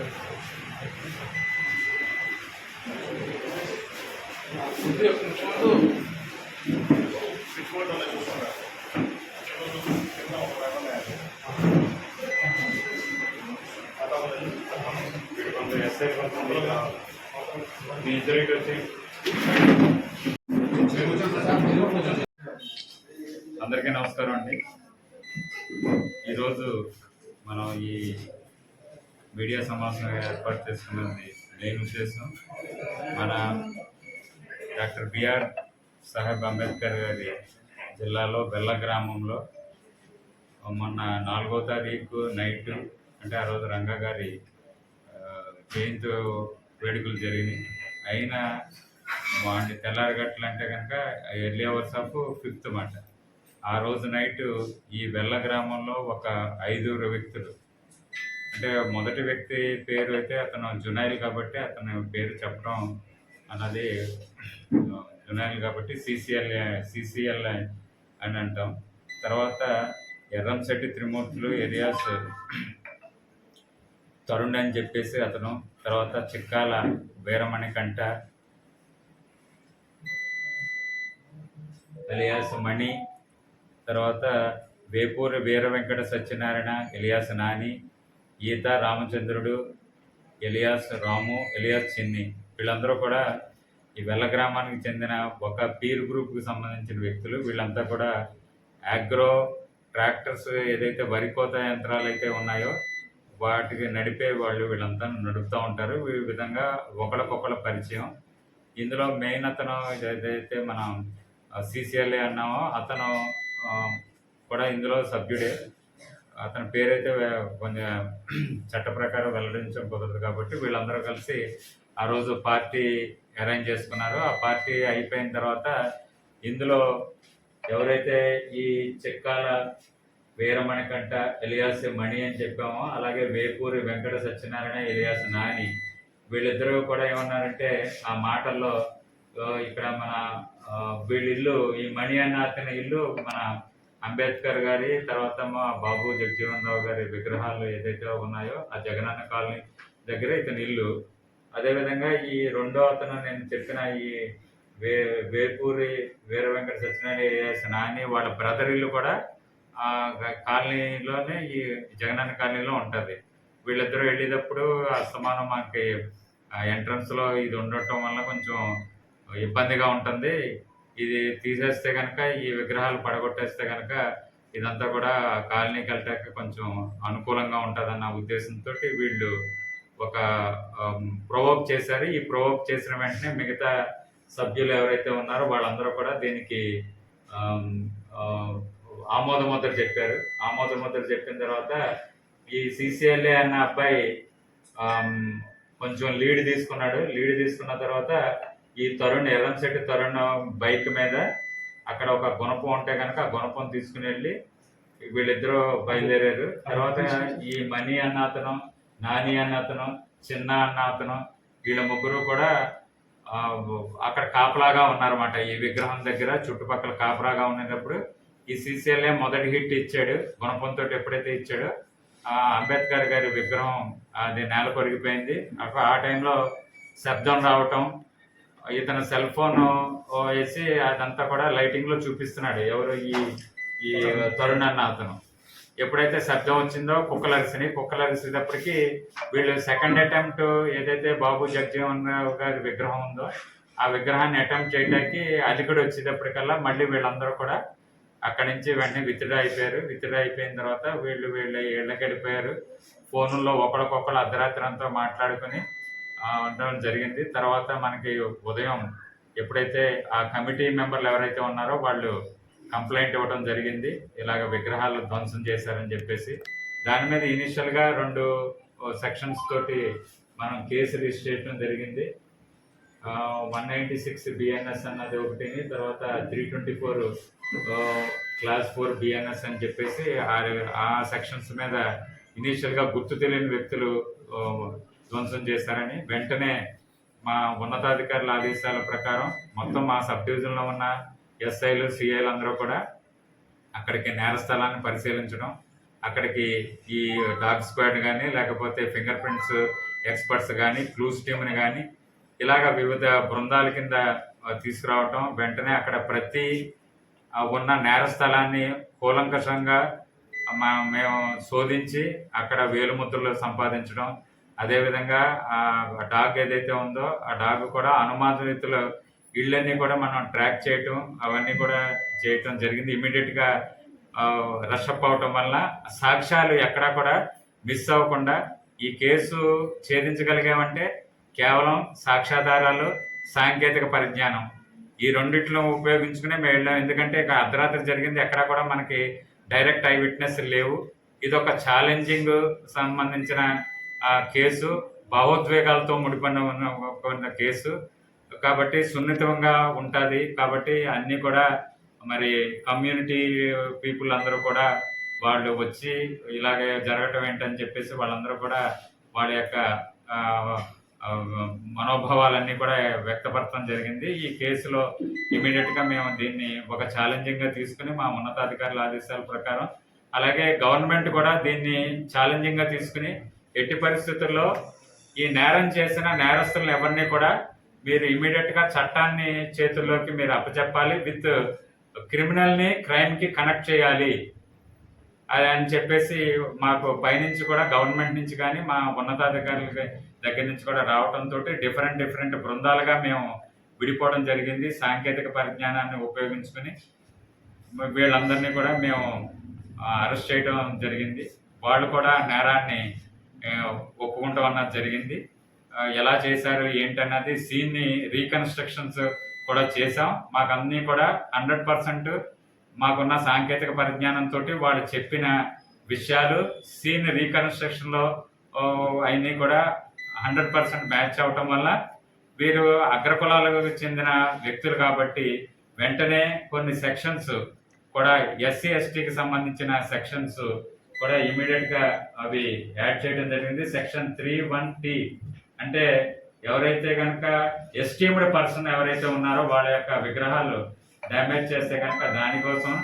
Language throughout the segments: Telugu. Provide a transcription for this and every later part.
నిమిషం మీ ఇద్దరికి వచ్చి అందరికీ నమస్కారం అండి. ఈరోజు మనం ఈ మీడియా సమావేశం ఏర్పాటు చేసుకున్నది మెయిన్ ఉద్దేశం. మన డాక్టర్ బిఆర్ సాహెబ్ అంబేద్కర్ గారి జిల్లాలో బెల్ల గ్రామంలో మొన్న నాలుగో తారీఖు నైట్ అంటే ఆ రోజు రంగా గారి జయంతి వేడుకలు జరిగినాయి. అయినా వాడిని తెల్లారగట్లు అంటే కనుక ఎర్లీ అవర్స్ ఆఫ్ ఫిఫ్త్ మాట. ఆ రోజు నైట్ ఈ బెల్ల గ్రామంలో ఒక ఐదుగురు వ్యక్తులు అంటే మొదటి వ్యక్తి పేరు అయితే అతను జునైల్ కాబట్టి అతని పేరు చెప్పడం అన్నది జునైల్ కాబట్టి సిసిఎల్ సిసిఎల్ అని అంటాం. తర్వాత ఎర్రంశెట్టి త్రిమూర్తులు ఏరియాస్ తరుణ్ అని చెప్పేసి అతను తర్వాత చిక్కాల వీరమణి కంట ఎలియాస్ మణి తర్వాత వేపూరి వీర వెంకట సత్యనారాయణ ఎలియాస్ నాని ఈత రామచంద్రుడు ఎలియాస్ రాము ఎలియాస్ చిన్ని. వీళ్ళందరూ కూడా ఈ వెల్ల గ్రామానికి చెందిన ఒక పీర్ గ్రూప్కి సంబంధించిన వ్యక్తులు. వీళ్ళంతా కూడా అగ్రో ట్రాక్టర్స్ ఏదైతే వరి కోత యంత్రాలు అయితే ఉన్నాయో వాటికి నడిపే వాళ్ళు వీళ్ళంతా నడుపుతూ ఉంటారు. ఈ విధంగా ఒకళ్ళకొకళ్ళ పరిచయం. ఇందులో మెయిన్ అతను ఏదైతే మనం సిసిఎల్ఏ అన్నామో అతను కూడా ఇందులో సభ్యుడే. అతని పేరైతే కొంచెం చట్ట ప్రకారం వెల్లడించడం కుదరదు కాబట్టి వీళ్ళందరూ కలిసి ఆ రోజు పార్టీ అరేంజ్ చేసుకున్నారు. ఆ పార్టీ అయిపోయిన తర్వాత ఇందులో ఎవరైతే ఈ చెక్కాల వీరమణి కంట ఎలియాస్ మణి అని చెప్పామో అలాగే వేపూరి వెంకట సత్యనారాయణ ఎలియాస్ నాని వీళ్ళిద్దరూ కూడా ఏమన్నారంటే ఆ మాటల్లో ఇక్కడ మన వీళ్ళిల్లు ఈ మణి అన్న అతని ఇల్లు మన అంబేద్కర్ గారి తర్వాత మా బాబు జగజీవన్ రావు గారి విగ్రహాలు ఏదైతే ఉన్నాయో ఆ జగనన్న కాలనీ దగ్గర ఇతని ఇల్లు. అదేవిధంగా ఈ రెండో అతను నేను చెప్పిన ఈ వే వేపూరి వీర వెంకట సత్యనారాయణ స్నాని నాని వాళ్ళ బ్రదర్ ఇల్లు కూడా ఆ కాలనీలోనే ఈ జగనన్న కాలనీలో ఉంటుంది. వీళ్ళిద్దరూ వెళ్ళేటప్పుడు అస్తమానం మనకి ఎంట్రన్స్లో ఇది ఉండటం వల్ల కొంచెం ఇబ్బందిగా ఉంటుంది. ఇది తీసేస్తే కనుక ఈ విగ్రహాలు పడగొట్టేస్తే కనుక ఇదంతా కూడా కాలనీ వెళ్ళటానికి కొంచెం అనుకూలంగా ఉంటుందన్న ఉద్దేశంతో వీళ్ళు ఒక ప్రొవోక్ చేశారు. ఈ ప్రొవోక్ చేసిన వెంటనే మిగతా సభ్యులు ఎవరైతే ఉన్నారో వాళ్ళందరూ కూడా దీనికి ఆమోద ముద్ర చెప్పారు. ఆమోద ముద్ర చెప్పిన తర్వాత ఈ సిసిఎల్ఏ అన్న అబ్బాయి కొంచెం లీడ్ తీసుకున్నాడు. లీడ్ తీసుకున్న తర్వాత ఈ తరుణ్ ఎర్రంశెట్టి తరుణ్ బైక్ మీద అక్కడ ఒక గుణపం ఉంటే కనుక ఆ గుణపం తీసుకుని వెళ్ళి వీళ్ళిద్దరూ బయలుదేరారు. తర్వాత ఈ మణి అన్న అతను నాని అన్న అతను చిన్న అన్న అతను వీళ్ళ ముగ్గురు కూడా అక్కడ కాపలాగా ఉన్నారన్నమాట. ఈ విగ్రహం దగ్గర చుట్టుపక్కల కాపలాగా ఉండేటప్పుడు ఈ సీసీఎల్ఏ మొదటి హిట్ ఇచ్చాడు. గుణపంతో ఎప్పుడైతే ఇచ్చాడో ఆ అంబేద్కర్ గారి విగ్రహం అది నేల కొరిగిపోయింది. ఆ టైంలో శబ్దం రావటం ఇతను సెల్ ఫోన్ వేసి అదంతా కూడా లైటింగ్లో చూపిస్తున్నాడు. ఎవరు ఈ ఈ తరుణ్ అన్న అతను. ఎప్పుడైతే శబ్దం వచ్చిందో కుక్కలు అరిసినాయి కుక్కలు అరిసేటప్పటికి వీళ్ళు సెకండ్ అటెంప్ట్ ఏదైతే బాబు జగజీవన్ రావు గారి విగ్రహం ఉందో ఆ విగ్రహాన్ని అటెంప్ట్ చేయడానికి అలిగడు వచ్చేటప్పటికల్లా మళ్ళీ వీళ్ళందరూ కూడా అక్కడి నుంచి వెంటనే విత్డ్రా అయిపోయారు. విత్డ్రా అయిపోయిన తర్వాత వీళ్ళు వీళ్ళు ఇళ్ళకి వెళ్ళిపోయారు. ఫోనుల్లో ఒకరికొకరు అర్ధరాత్రి అంతా మాట్లాడుకుని ఉండడం జరిగింది. తర్వాత మనకి ఉదయం ఎప్పుడైతే ఆ కమిటీ మెంబర్లు ఎవరైతే ఉన్నారో వాళ్ళు కంప్లైంట్ ఇవ్వడం జరిగింది. ఇలాగ విగ్రహాలు ధ్వంసం చేశారని చెప్పేసి. దాని మీద ఇనిషియల్గా రెండు సెక్షన్స్ తోటి మనం కేసు రిజిస్టర్ చేయడం జరిగింది. వన్ నైంటీ సిక్స్ బిఎన్ఎస్ అన్నది ఒకటి తర్వాత three twenty four clause four BNS అని చెప్పేసి ఆ- సెక్షన్స్ మీద ఇనీషియల్గా గుర్తు తెలియని వ్యక్తులు ధ్వంసం చేశారని వెంటనే మా ఉన్నతాధికారుల ఆదేశాల ప్రకారం మొత్తం మా సబ్ డివిజన్లో ఉన్న ఎస్ఐలు సిఐలు అందరూ కూడా అక్కడికి నేర స్థలాన్ని పరిశీలించడం అక్కడికి ఈ డాగ్ స్క్వాడ్ కానీ లేకపోతే ఫింగర్ ప్రింట్స్ ఎక్స్పర్ట్స్ కానీ క్లూస్ టీమ్ని కానీ ఇలాగ వివిధ బృందాల కింద తీసుకురావటం వెంటనే అక్కడ ప్రతి ఉన్న నేర స్థలాన్ని కూలంకషంగా మా- మేము శోధించి అక్కడ వేలుముద్రలు సంపాదించడం అదేవిధంగా ఆ డాగ్ ఏదైతే ఉందో ఆ డాగ్ కూడా అనుమానితుల ఇళ్ళన్నీ కూడా మనం ట్రాక్ చేయటం అవన్నీ కూడా చేయటం జరిగింది. ఇమీడియట్గా రష్ అప్ అవటం వల్ల సాక్ష్యాలు ఎక్కడా కూడా మిస్ అవ్వకుండా ఈ కేసు ఛేదించగలిగామంటే కేవలం సాక్ష్యాధారాలు సాంకేతిక పరిజ్ఞానం. ఈ రెండిట్లో ఉపయోగించుకునే మేము వెళ్ళాం ఎందుకంటే ఇక అర్ధరాత్రి జరిగింది ఎక్కడా కూడా మనకి డైరెక్ట్ ఐ విట్నెస్ లేవు. ఇది ఒక ఛాలెంజింగ్ సంబంధించిన ఆ, కేసు భావోద్వేగాలతో ముడిపడిన ఉన్న కేసు. కాబట్టి సున్నితంగా ఉంటుంది. కాబట్టి అన్నీ కూడా మరి కమ్యూనిటీ పీపుల్ అందరూ కూడా వాళ్ళు వచ్చి ఇలాగే జరగటం ఏంటని చెప్పేసి వాళ్ళందరూ కూడా వాళ్ళ యొక్క మనోభావాలన్నీ కూడా వ్యక్తపరచడం జరిగింది. ఈ కేసులో ఇమీడియట్గా మేము దీన్ని ఒక ఛాలెంజింగ్గా తీసుకుని మా ఉన్నతాధికారుల ఆదేశాల ప్రకారం అలాగే గవర్నమెంట్ కూడా దీన్ని ఛాలెంజింగ్గా తీసుకుని ఎట్టి పరిస్థితుల్లో ఈ నేరం చేసిన నేరస్తులను ఎవరిని కూడా మీరు ఇమీడియట్గా చట్టాన్ని చేతుల్లోకి మీరు అప్పచెప్పాలి. విత్ క్రిమినల్ని క్రైమ్కి కనెక్ట్ చేయాలి. అని చెప్పేసి మాకు పైనుంచి కూడా గవర్నమెంట్ నుంచి కానీ మా ఉన్నతాధికారుల దగ్గర నుంచి కూడా రావడంతో డిఫరెంట్ డిఫరెంట్ బృందాలుగా మేము విడిపోవడం జరిగింది. సాంకేతిక పరిజ్ఞానాన్ని ఉపయోగించుకుని వీళ్ళందరినీ కూడా మేము అరెస్ట్ చేయడం జరిగింది. వాళ్ళు కూడా నేరాన్ని ఒప్పుకుంటాం అన్నది జరిగింది. ఎలా చేశారు ఏంటన్నది సీన్ని రీకన్స్ట్రక్షన్స్ కూడా చేసాం మాకు అన్నీ కూడా హండ్రెడ్ పర్సెంట్ మాకున్న సాంకేతిక పరిజ్ఞానంతో వాళ్ళు చెప్పిన విషయాలు సీన్ రీకన్స్ట్రక్షన్లో అవన్నీ కూడా హండ్రెడ్ పర్సెంట్ మ్యాచ్ అవటం వల్ల వీరు అగ్రకులాలకు చెందిన వ్యక్తులు కాబట్టి వెంటనే కొన్ని సెక్షన్స్ కూడా ఎస్సీ ఎస్టీకి సంబంధించిన సెక్షన్స్ కూడా ఇమీడియట్గా అవి యాడ్ చేయడం జరిగింది. సెక్షన్ త్రీ వన్ టీ అంటే ఎవరైతే కనుక ఎస్టీమ్డ్ పర్సన్ ఎవరైతే ఉన్నారో వాళ్ళ యొక్క విగ్రహాలు డ్యామేజ్ చేస్తే కనుక దానికోసం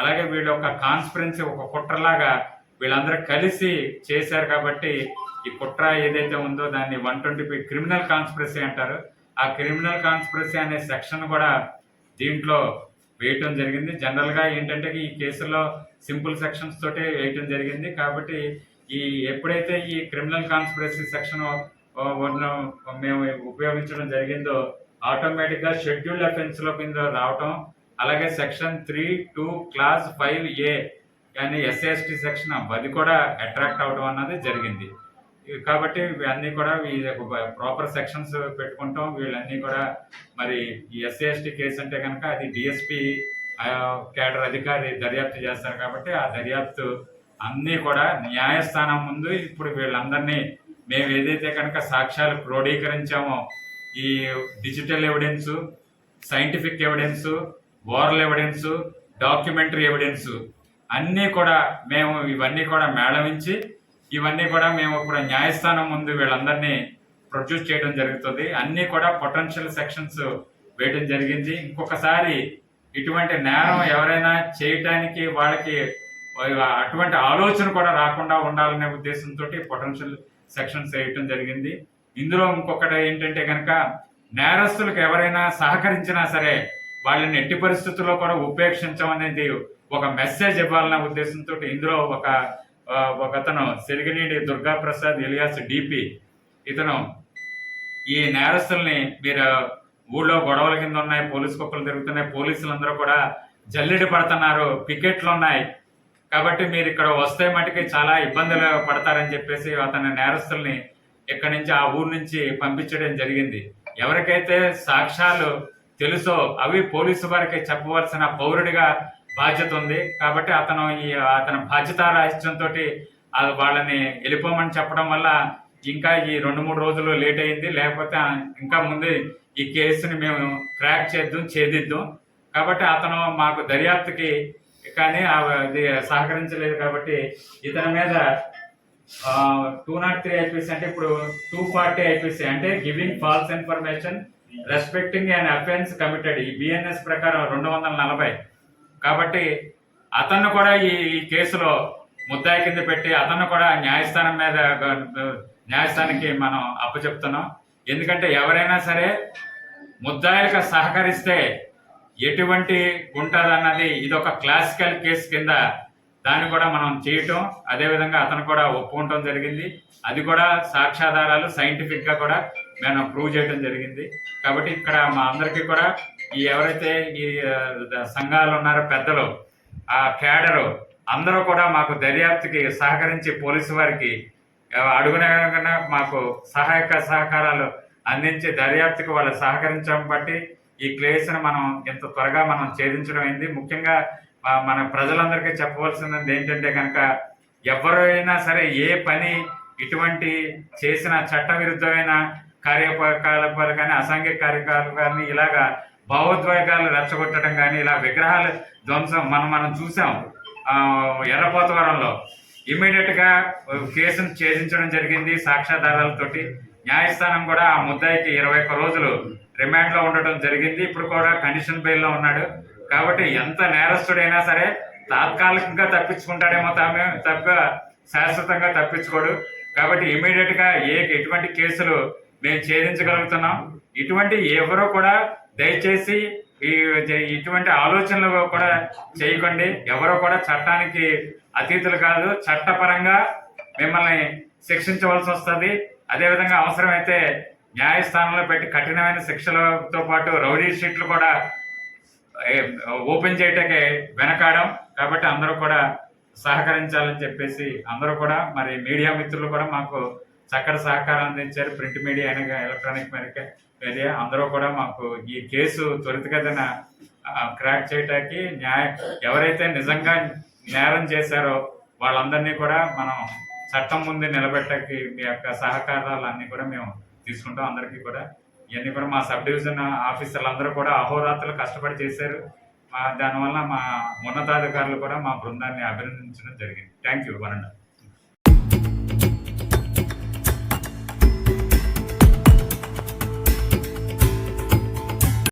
అలాగే వీళ్ళ ఒక కాన్స్పరెన్సీ ఒక కుట్రలాగా వీళ్ళందరూ కలిసి చేశారు కాబట్టి ఈ కుట్ర ఏదైతే ఉందో దాన్ని వన్ ట్వంటీ క్రిమినల్ కాన్స్పిరసీ అంటారు. ఆ క్రిమినల్ కాన్స్పిరసీ అనే సెక్షన్ కూడా దీంట్లో వేయటం జరిగింది. జనరల్గా ఏంటంటే ఈ కేసులో సింపుల్ సెక్షన్స్ తోటే వేయటం జరిగింది. కాబట్టి ఈ ఎప్పుడైతే ఈ క్రిమినల్ కాన్స్పిరసీ సెక్షన్ మేము ఉపయోగించడం జరిగిందో ఆటోమేటిక్గా షెడ్యూల్డ్ అఫెన్స్లో కింద రావటం అలాగే section three two clause five A కానీ ఎస్ఎస్టీ సెక్షన్ అది కూడా అట్రాక్ట్ అవడం అన్నది జరిగింది. కాబట్టి ఇవన్నీ కూడా ప్రాపర్ సెక్షన్స్ పెట్టుకుంటాం. వీళ్ళన్నీ కూడా మరి ఈ ఎస్సీ ఎస్టీ కేసు అంటే కనుక అది డిఎస్పి కేడర్ అధికారి దర్యాప్తు చేస్తారు కాబట్టి ఆ దర్యాప్తు అన్నీ కూడా న్యాయస్థానం ముందు ఇప్పుడు వీళ్ళందరినీ మేము ఏదైతే కనుక సాక్ష్యాలు క్రోడీకరించామో ఈ digital evidence scientific evidence oral evidence documentary evidence అన్నీ కూడా మేము ఇవన్నీ కూడా మేళవించి ఇవన్నీ కూడా మేము ఇప్పుడు న్యాయస్థానం ముందు వీళ్ళందరినీ ప్రొడ్యూస్ చేయడం జరుగుతుంది. అన్నీ కూడా పొటెన్షియల్ సెక్షన్స్ వేయడం జరిగింది. ఇంకొకసారి ఇటువంటి నేరం ఎవరైనా చేయటానికి వాళ్ళకి అటువంటి ఆలోచన కూడా రాకుండా ఉండాలనే ఉద్దేశంతో పొటెన్షియల్ సెక్షన్స్ వేయటం జరిగింది. ఇందులో ఇంకొకటి ఏంటంటే కనుక నేరస్తులకు ఎవరైనా సహకరించినా సరే వాళ్ళని ఎట్టి పరిస్థితుల్లో కూడా ఉపేక్షించమనేది ఒక మెసేజ్ ఇవ్వాలనే ఉద్దేశంతో ఇందులో ఒక ఒక అతను సిరిగినీడి దుర్గాప్రసాద్ ఎలియాస్ డిపి ఇతను ఈ నేరస్తుల్ని మీరు ఊళ్ళో గొడవల కింద ఉన్నాయి పోలీస్ కుక్కలు తిరుగుతున్నాయి పోలీసులందరూ కూడా జల్లెడి పడుతున్నారు పికెట్లు ఉన్నాయి. కాబట్టి మీరు ఇక్కడ వస్తే మటుకి చాలా ఇబ్బందులు పడతారని చెప్పేసి అతని నేరస్తుల్ని ఇక్కడి నుంచి ఆ ఊరు నుంచి పంపించడం జరిగింది. ఎవరికైతే సాక్ష్యాలు తెలుసో అవి పోలీసు వారికి చెప్పవలసిన పౌరుడిగా బాధ్యత ఉంది. కాబట్టి అతను ఈ అతని బాధ్యత రాహిత్యంతో వాళ్ళని వెళ్ళిపోమని చెప్పడం వల్ల ఇంకా ఈ రెండు మూడు రోజులు లేట్ అయింది. లేకపోతే ఇంకా ముందు ఈ కేసుని మేము క్రాక్ చేద్దాం ఛేదిద్దాం. కాబట్టి అతను మాకు దర్యాప్తుకి కానీ అది సహకరించలేదు కాబట్టి ఇతని మీద టూ నాట్ త్రీ ఐపీసీ అంటే ఇప్పుడు టూ ఫార్టీ ఐపీసీ అంటే giving false information respecting and offence committed ఈ బిఎన్ఎస్ ప్రకారం రెండు వందల నలభై. కాబట్టి అతన్ని కూడా ఈ కేసులో ముద్దాయి కింద పెట్టి అతను కూడా న్యాయస్థానం మీద న్యాయస్థానానికి మనం అప్పచెప్తున్నాం. ఎందుకంటే ఎవరైనా సరే ముద్దాయిలకు సహకరిస్తే ఎటువంటి ఉంటుందన్నది ఇది ఒక క్లాసికల్ కేసు కింద దాన్ని కూడా మనం చేయటం. అదేవిధంగా అతను కూడా ఒప్పుకోవటం జరిగింది. అది కూడా సాక్ష్యాధారాలు సైంటిఫిక్గా కూడా మేము ప్రూవ్ చేయడం జరిగింది. కాబట్టి ఇక్కడ మా అందరికీ కూడా ఈ ఎవరైతే ఈ సంఘాలు ఉన్నారో పెద్దలు ఆ కేడరు అందరూ కూడా మాకు దర్యాప్తుకి సహకరించి పోలీసు వారికి ఆ, అడుగునగా మాకు సహాయక సహకారాలు అందించి దర్యాప్తుకి వాళ్ళు సహకరించడం బట్టి ఈ క్లేస్ను మనం ఇంత త్వరగా మనం ఛేదించడం అయింది. ముఖ్యంగా మన ప్రజలందరికీ చెప్పవలసింది ఏంటంటే కనుక ఎవరైనా సరే ఏ పని ఇటువంటి చేసిన చట్టవిరుద్ధమైన కార్యకలాపాలు కానీ అసాంఘిక కార్యకలాపాలు కానీ ఇలాగా భావోద్వేగాలు రెచ్చగొట్టడం కానీ ఇలా విగ్రహాలు ధ్వంసం మనం మనం చూసాం ఎర్రపోతవరంలో ఇమీడియట్గా కేసును ఛేదించడం జరిగింది సాక్ష్యాధారాలతోటి న్యాయస్థానం కూడా ఆ ముద్దాయికి ఇరవై ఒక్క రోజులు రిమాండ్లో ఉండటం జరిగింది. ఇప్పుడు కూడా కండిషన్ బెయిల్లో ఉన్నాడు. కాబట్టి ఎంత నేరస్తుడైనా సరే తాత్కాలికంగా తప్పించుకుంటాడేమో తామే తప్ప శాశ్వతంగా తప్పించుకోడు. కాబట్టి ఇమీడియట్గా ఏ ఎటువంటి కేసులు మేము ఛేదించగలుగుతున్నాం. ఇటువంటి ఎవరో కూడా దయచేసి ఈ ఇటువంటి ఆలోచనలు కూడా చేయకండి. ఎవరో కూడా చట్టానికి అతీతులు కాదు. చట్టపరంగా మిమ్మల్ని శిక్షించవలసి వస్తుంది. అదేవిధంగా అవసరమైతే న్యాయస్థానంలో పెట్టి కఠినమైన శిక్షలతో పాటు రౌడీ షీట్లు కూడా ఓపెన్ చేయటకే వెనకాడం. కాబట్టి అందరూ కూడా సహకరించాలని చెప్పేసి అందరూ కూడా మరి మీడియా మిత్రులు కూడా మాకు చక్కటి సహకారం అందించారు. ప్రింట్ మీడియా అయినా ఎలక్ట్రానిక్ మీడియా మీడియా. అందరూ కూడా మాకు ఈ కేసు త్వరితగతిన క్రాక్ చేయటానికి న్యాయ ఎవరైతే నిజంగా నేరం చేశారో వాళ్ళందరినీ కూడా మనం చట్టం ముందు నిలబెట్టకి మీ యొక్క సహకారాలు అన్నీ కూడా మేము తీసుకుంటాం. అందరికీ కూడా ఇవన్నీ కూడా మా సబ్ డివిజన్ ఆఫీసర్లు అందరూ కూడా అహోరాత్రులు కష్టపడి చేశారు. మా దానివల్ల మా ఉన్నతాధికారులు కూడా మా బృందాన్ని అభినందించడం జరిగింది. థ్యాంక్ యూ వరండా